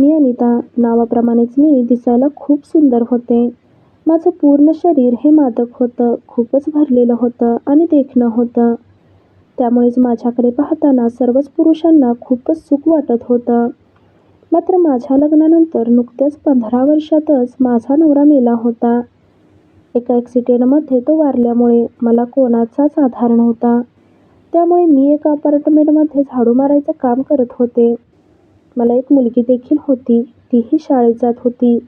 मी अनिता. नावाप्रमाणेच मी दिसायला खूप सुंदर होते. माझं पूर्ण शरीर हे मादक होतं. खूपच भरलेलं होतं आणि देखणं होतं. त्यामुळेच माझ्याकडे पाहताना सर्वच पुरुषांना खूपच सुख वाटत होतं. मात्र माझ्या लग्नानंतर नुकत्याच पंधरा वर्षातच माझा नवरा मेला होता. एका ॲक्सिडेंटमध्ये तो वारल्यामुळे मला कोणाचाच आधार नव्हता. त्यामुळे मी एका अपार्टमेंटमध्ये झाडू मारायचं काम करत होते. मला एक मुलगी देखील होती. तीही शाळेत जात होती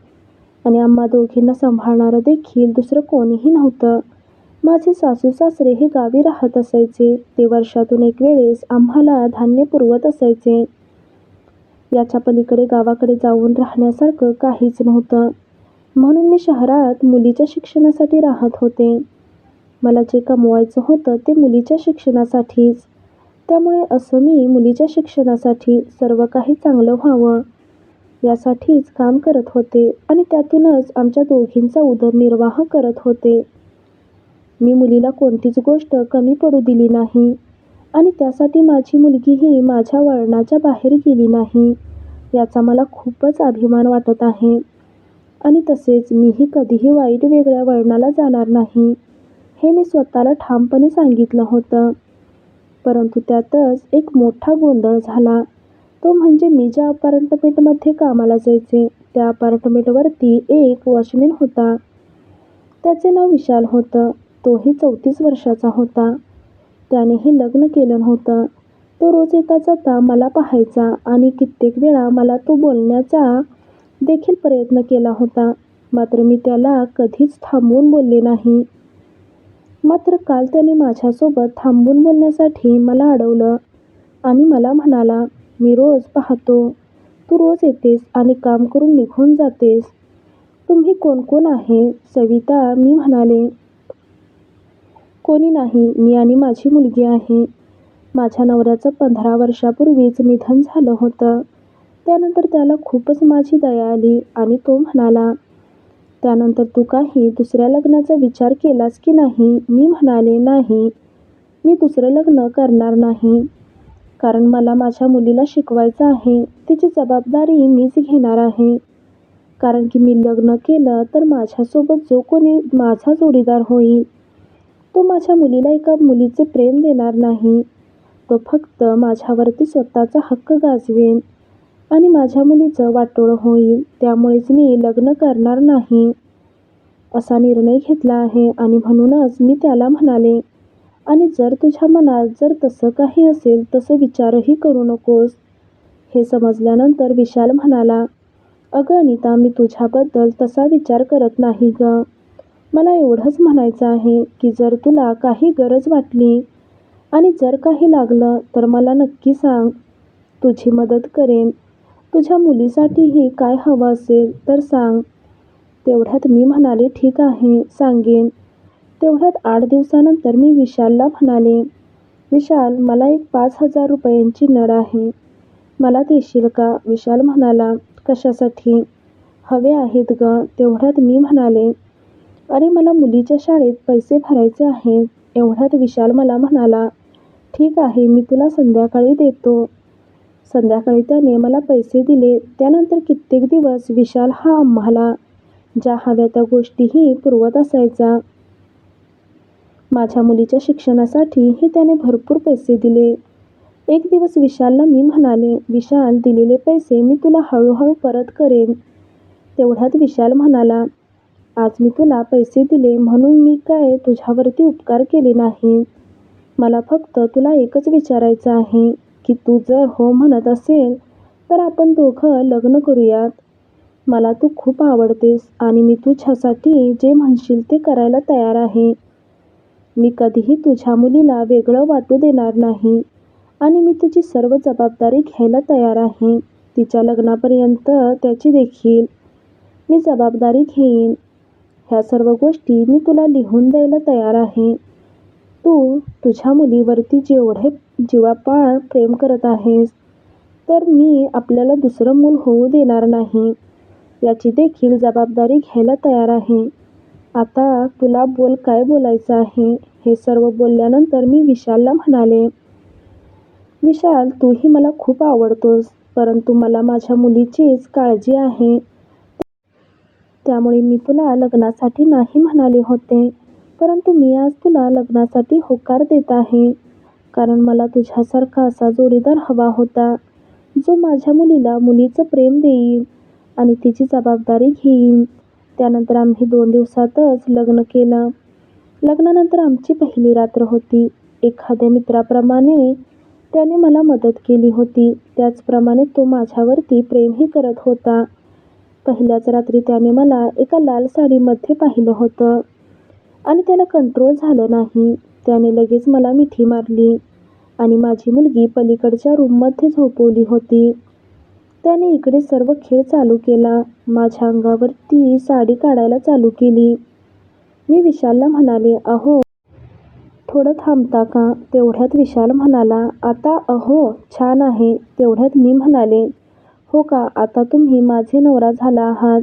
आणि आम्हा दोघींना सांभाळणारं देखील दुसरं कोणीही नव्हतं. माझे सासू-सासरे हे गावी राहत असायचे. ते वर्षातून एक वेळेस आम्हाला धान्य पुरवत असायचे. याच्या पलीकडे गावाकडे जाऊन राहण्यासारखं काहीच नव्हतं. म्हणून मी शहरात मुलीच्या शिक्षणासाठी राहत होते. मला जे कमवायचं होतं ते मुलीच्या शिक्षणासाठीच. त्यामुळे असं मी मुलीच्या शिक्षणासाठी, सर्व काही चांगलं व्हावं, यासाठीच काम करत होते आणि त्यातूनच आमच्या दोघींचा उदरनिर्वाह करत होते. मी मुलीला कोणतीच गोष्ट कमी पडू दिली नाही आणि त्यासाठी माझी मुलगीही माझ्या वळणाच्या बाहेर गेली नाही, याचा मला खूपच अभिमान वाटत आहे. आणि तसेच मीही कधीही वाईट वेगळ्या वळणाला जाणार नाही, हे मी स्वतःला ठामपणे सांगितलं होतं. परंतु त्यातच एक मोठा गोंधळ झाला. तो म्हणजे मी ज्या अपार्टमेंटमध्ये कामाला जायचे, त्या अपार्टमेंटवरती एक वॉचमन होता. त्याचे नाव विशाल होतं. तोही चौतीस वर्षाचा होता. त्यानेही लग्न केलं नव्हतं. तो रोज येता-जाता मला पाहायचा आणि कित्येक वेळा मला तो बोलण्याचा देखील प्रयत्न केला होता. मात्र मी त्याला कधीच थांबवून बोलले नाही. मात्र काल त्याने माझ्यासोबत थांबून बोलण्यासाठी मला अडवलं आणि मला म्हणाला, "मी रोज पाहतो. तू रोज येतेस आणि काम करून निघून जातेस. तुम्ही कोण कोण आहे? " सविता मी म्हणाले. "कोणी नाही. मी आणि माझी मुलगी आहे. माझ्या नवऱ्याचं पंधरा वर्षापूर्वीच निधन झालं होतं. त्यानंतर त्याला खूपच माझी दया आली आणि तो म्हणाला, त्यानंतर तू काही दुसऱ्या लग्नाचा विचार केलास की नाही? मी म्हणाले, "नाही. मी दुसरं लग्न करणार नाही. कारण मला माझ्या मुलीला शिकवायचं आहे. तिची जबाबदारी मीच घेणार आहे. कारण की मी लग्न केलं तर माझ्यासोबत जो कोणी माझा जोडीदार होईल, तो माझ्या मुलीला एका मुलीचे प्रेम देणार नाही. तो फक्त माझ्यावरती स्वतःचा हक्क गाजवेन आणि माझ्या मुलीचं वाटोळं होईल. त्यामुळेच मी लग्न करणार नाही, असा निर्णय घेतला आहे. आणि म्हणूनच मी त्याला म्हणाले, आणि जर तुझ्या मनात जर तसं काही असेल तसं विचारही करू नकोस. हे समजल्यानंतर विशाल म्हणाला, "अगं अनिता, मी तुझ्याबद्दल तसा विचार करत नाही गं. मला एवढंच म्हणायचं आहे की जर तुला काही गरज वाटली आणि जर काही लागलं तर मला नक्की सांग. तुझी मदत करेन. तुझ्या मुलीसाठीही काय हवं असेल तर सांग. तेवढ्यात मी म्हणाले, "ठीक आहे, सांगेन. तेवढ्यात आठ दिवसानंतर मी विशालला म्हणाले, "विशाल, मला एक पाच हजार रुपयांची नळ आहे. मला देशील का? विशाल म्हणाला, "कशासाठी? हवे आहेत गं. तेवढ्यात मी म्हणाले, "अरे मला मुलीच्या शाळेत पैसे भरायचे आहेत. एवढ्यात विशाल मला म्हणाला, "ठीक आहे, मी तुला संध्याकाळी देतो. संध्याकाळी त्याने मला पैसे दिले. त्यानंतर कित्येक दिवस विशाल हा आम्हाला ज्या हव्या त्या गोष्टीही पुरवत असायचा. माझ्या मुलीच्या शिक्षणासाठीही त्याने भरपूर पैसे दिले. एक दिवस विशालला मी म्हणाले, "विशाल, दिलेले पैसे मी तुला हळूहळू परत करेन. तेवढ्यात विशाल म्हणाला, "आज मी तुला पैसे दिले म्हणून मी काय तुझ्यावरती उपकार केले नाही मला फक्त तुला एकच विचारायचं आहे की तू जर हो म्हणत असेल तर आपण दोघं लग्न करूयात. मला तू खूप आवडतेस आणि मी तुझ्यासाठी जे म्हणशील ते करायला तयार आहे. मी कधीही तुझ्या मुलीला वेगळं वाटू देणार नाही आणि मी तुझी सर्व जबाबदारी घ्यायला तयार आहे. तिच्या लग्नापर्यंत त्याची देखील. मी जबाबदारी घेईन. ह्या सर्व गोष्टी मी तुला लिहून द्यायला तयार आहे. तू तुझ्या मुलीवरती जेवढे जीवापाड प्रेम करत आहेस तर मी आपल्याला दुसरं मूल होऊ देणार नाही, याची देखील जबाबदारी घ्यायला तयार आहे. आता तुला बोल काय बोलायचं आहे. हे सर्व बोलल्यानंतर मी विशालला म्हणाले, "विशाल, तूही मला खूप आवडतोस. परंतु मला माझ्या मुलीचीच काळजी आहे. त्यामुळे मी तुला लग्नासाठी नाही म्हणाले होते. परंतु मी आज तुला लग्नासाठी होकार देत आहे. कारण मला तुझ्यासारखा असा जोडीदार हवा होता, जो माझ्या मुलीला मुलीचं प्रेम देईल आणि तिची जबाबदारी घेईल. त्यानंतर आम्ही दोन दिवसातच लग्न केलं. लग्नानंतर आमची पहिली रात्र होती. एखाद्या मित्राप्रमाणे त्याने मला मदत केली होती, त्याचप्रमाणे तो माझ्यावरती प्रेमही करत होता. पहिल्याच रात्री त्याने मला एका लाल साडीमध्ये पाहिलं होतं आणि त्याला कंट्रोल झालं नाही. त्याने लगेच मला मिठी मारली आणि माझी मुलगी पलीकडच्या रूममध्ये झोपवली होती. त्याने इकडे सर्व खेळ चालू केला. माझ्या अंगावरती साडी काढायला चालू केली. मी विशालला म्हणाले, अहो. थोडं थांबता का? तेवढ्यात विशाल म्हणाला, आता अहो, छान आहे. तेवढ्यात मी म्हणाले, हो का? आता तुम्ही माझे नवरा झाला आहात.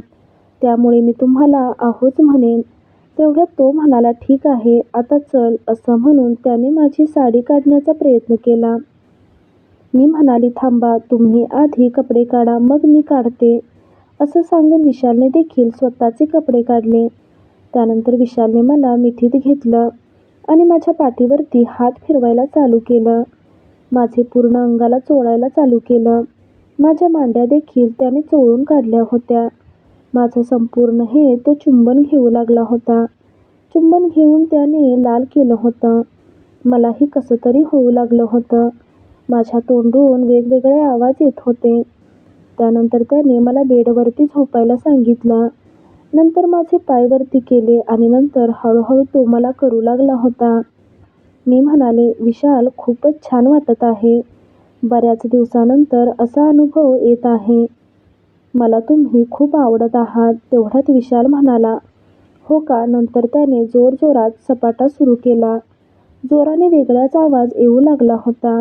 त्यामुळे मी तुम्हाला अहोच म्हणेन. तेवढ्यात तो म्हणाला, ठीक आहे, आता चल. असं म्हणून त्याने माझी साडी काढण्याचा प्रयत्न केला. मी म्हणाली, थांबा, तुम्ही आधी कपडे काढा, मग मी काढते. असं सांगून विशालने देखील स्वतःचे कपडे काढले. त्यानंतर विशालने मला मिठीत घेतलं आणि माझ्या पाठीवरती हात फिरवायला चालू केलं. माझे पूर्ण अंगाला चोळायला चालू केलं. माझ्या मांड्या देखील त्याने चोळून काढल्या होत्या. माझं संपूर्ण हे तो चुंबन घेऊ लागला होता. चुंबन घेऊन त्याने लाल केलं होतं. मलाही कसं तरी होऊ लागलं होतं. माझ्या तोंडून वेगवेगळे आवाज येत होते. त्यानंतर त्याने मला बेडवरती झोपायला सांगितलं. नंतर माझे पाय वरती केले आणि नंतर हळूहळू तो मला करू लागला होता. मी म्हणाले, विशाल, खूपच छान वाटत आहे. बऱ्याच दिवसानंतर असा अनुभव येत आहे. मला तुम्ही खूप आवडत आहात. तेवढ्यात विशाल म्हणाला, हो का? नंतर त्याने जोरजोरात सपाटा सुरू केला. जोराने वेगळाच आवाज येऊ लागला होता.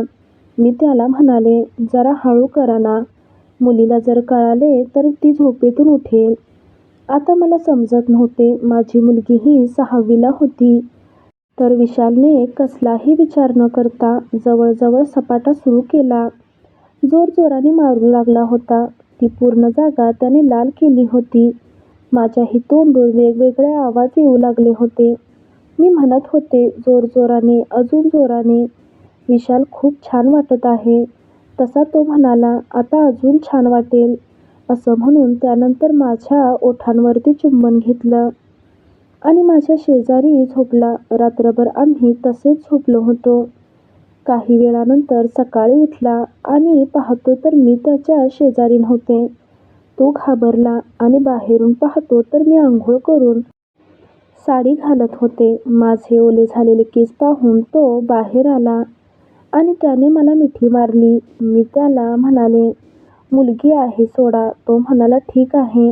मी त्याला म्हणाले, जरा हळू करा ना. मुलीला जर कळाले तर ती झोपेतून उठेल. आता मला समजत नव्हते. माझी मुलगीही सहावीला होती. तर विशालने कसलाही विचार न करता जवळजवळ सपाटा सुरू केला. जोरजोराने मारू लागला होता. ती पूर्ण जागा त्याने लाल केली होती. माझ्याही तोंडून वेगवेगळे आवाज येऊ लागले होते. मी म्हणत होते, जोरजोराने, अजून जोराने, विशाल, खूप छान वाटत आहे. तसा तो म्हणाला, आता अजून छान वाटेल. असं म्हणून त्यानंतर माझ्या ओठांवरती चुंबन घेतलं आणि माझ्या शेजारी झोपला. रात्रभर आम्ही तसेच झोपलो होतो. काही वेळानंतर सकाळी उठला आणि पाहतो तर मी त्याच्या शेजारी नव्हते. तो घाबरला आणि बाहेरून पाहतो तर मी आंघोळ करून साडी घालत होते. माझे ओले झालेले केस पाहून तो बाहेर आला आणि त्याने मला मिठी मारली. मी त्याला म्हणाले, मुलगी आहे सोडा. तो म्हणाला, ठीक आहे.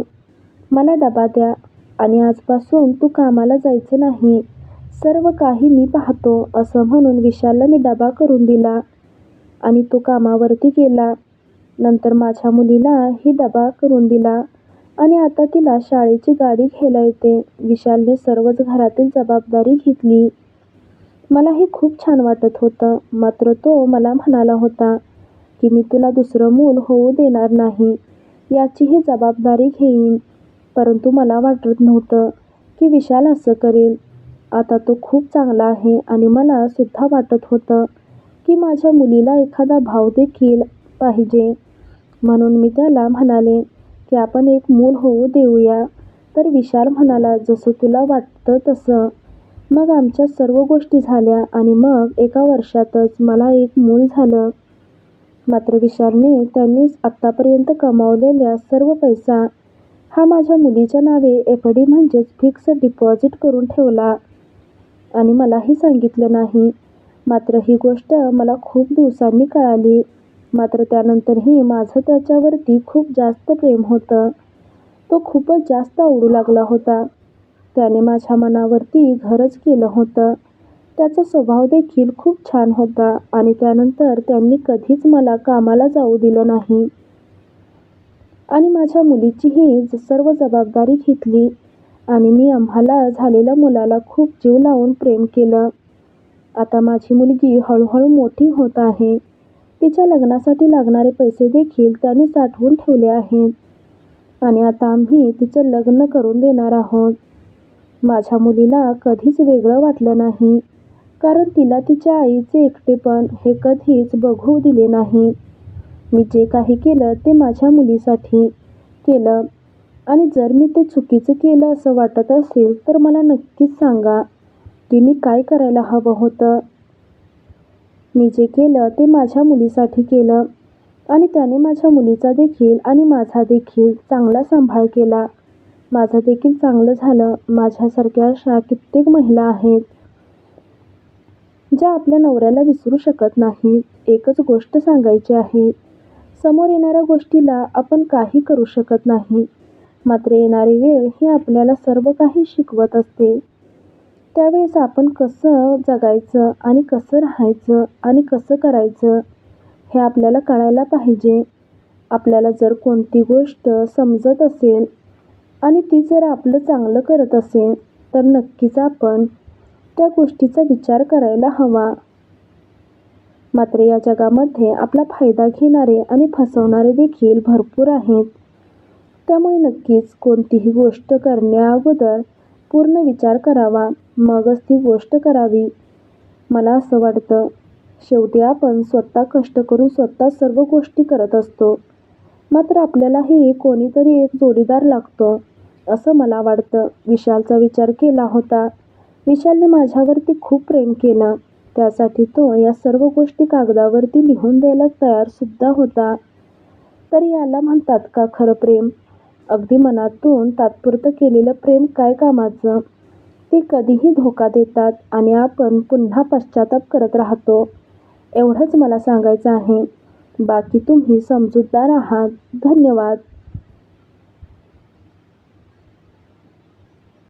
मला डबा द्या आणि आजपासून तू कामाला जायचं नाही. सर्व काही मी पाहतो. असं म्हणून विशालला मी डबा करून दिला आणि तो कामावरती गेला. नंतर माझ्या मुलीला ही डबा करून दिला आणि आता तिला शाळेची गाडी घ्यायला येते. विशालने सर्वच घरातील जबाबदारी घेतली. मला हे खूप छान वाटत होतं. मात्र तो मला म्हणाला होता की मी तुला दुसरं मूल होऊ देणार नाही, याची ही जबाबदारी घेईन. परंतु मला वाटत नव्हतं की विशाल असं करेल. आता तो खूप चांगला आहे आणि मला सुद्धा वाटत होतं की माझ्या मुलीला एखादा भाऊ देखील पाहिजे. म्हणून मी त्याला म्हणाले की आपण एक मूल होऊ देऊया. तर विशाल म्हणाला, जसं तुला वाटतं तसं. मग आमच्या सर्व गोष्टी झाल्या आणि मग एका वर्षातच मला एक मूल झालं. मात्र विशालने त्यांनी आतापर्यंत कमावलेला सर्व पैसा हा माझ्या मुलीच्या नावे एफडी म्हणजेच फिक्स्ड डिपॉझिट करून ठेवला आणि मलाही सांगितलं नाही. मात्र ही गोष्ट मला खूप दिवसांनी कळाली. मात्र त्यानंतरही माझं त्याच्यावरती खूप जास्त प्रेम होतं. तो खूपच जास्त आवडू लागला होता. त्याने माझ्या मनावरती घरच केलं होतं. त्याचा स्वभाव देखील खूप छान होता आणि त्यानंतर त्यांनी कधीच मला कामाला जाऊ दिलं नाही आणि माझ्या मुलीचीही सर्व जबाबदारी घेतली आणि मी आम्हाला झालेल्या मुलाला खूप जीव लावून प्रेम केलं. आता माझी मुलगी हळूहळू मोठी होत आहे. तिच्या लग्नासाठी लागणारे पैसे देखील त्याने साठवून ठेवले आहेत. आणि आता आम्ही तिचं लग्न करून देणार आहोत. माझ्या मुलीला कधीच वेगळं वाटलं नाही. कारण तिला तिच्या आईचे एकटेपण हे कधीच बघू दिले नाही. मी जे काही केलं ते माझ्या मुलीसाठी केलं. आणि जर मी ते चुकीचं केलं असं वाटत असेल तर मला नक्कीच सांगा की मी काय करायला हवं होतं. मी जे केलं ते माझ्या मुलीसाठी केलं आणि त्याने माझ्या मुलीचा देखील आणि माझा देखील चांगला सांभाळ केला. माझं देखील चांगलं झालं. माझ्यासारख्या अशा कित्येक महिला आहेत ज्या आपल्या नवऱ्याला विसरू शकत नाहीत. एकच गोष्ट सांगायची आहे समोर येणाऱ्या गोष्टीला आपण काही करू शकत नाही. मात्र येणारी वेळ ही आपल्याला सर्व काही शिकवत असते. त्यावेळेस आपण कसं जगायचं आणि कसं राहायचं आणि कसं करायचं हे आपल्याला कळायला पाहिजे. आपल्याला जर कोणती गोष्ट समजत असेल आणि ती जर आपलं चांगलं करत असेल तर नक्कीच आपण त्या गोष्टीचा विचार करायला हवा. मात्र या जगामध्ये आपला फायदा घेणारे आणि फसवणारे देखील भरपूर आहेत. त्यामुळे नक्कीच कोणतीही गोष्ट करण्याअगोदर पूर्ण विचार करावा. मगच ती गोष्ट करावी. मला असं वाटतं शेवटी आपण स्वतः कष्ट करून स्वतः सर्व गोष्टी करत असतो. मात्र आपल्यालाही कोणीतरी एक जोडीदार लागतो असं मला वाटतं. विशालचा विचार केला होता. विशालने माझ्यावरती खूप प्रेम केलं. त्यासाठी तो या सर्व गोष्टी कागदावरती लिहून द्यायला तयारसुद्धा होता. तर याला म्हणतात का खरं प्रेम? अगदी मनातून तात्पुरतं केलेलं प्रेम काय कामाचं? ते कधीही धोका देतात आणि आपण पुन्हा पश्चाताप करत राहतो. एवढंच मला सांगायचं आहे. बाकी तुम्ही समजूतदार आहात. धन्यवाद.